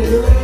ยื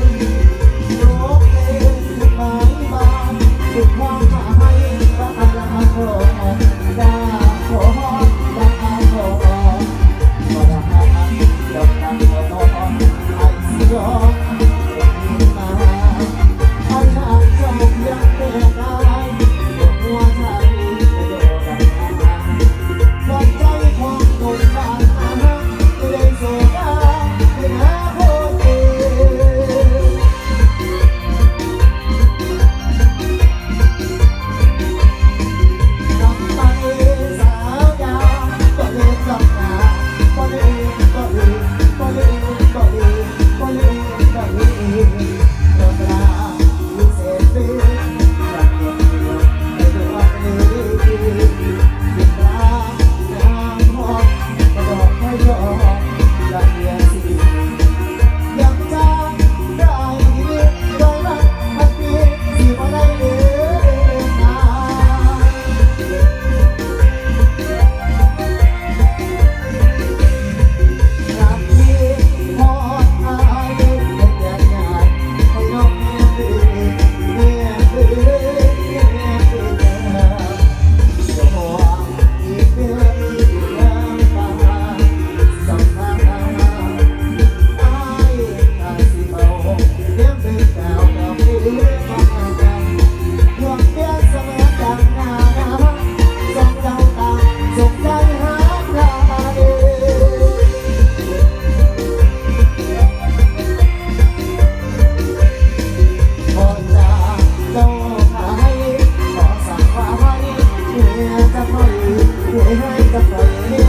ใจ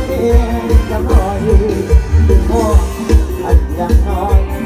เพียงจะคอยพ่ออันยังน้อย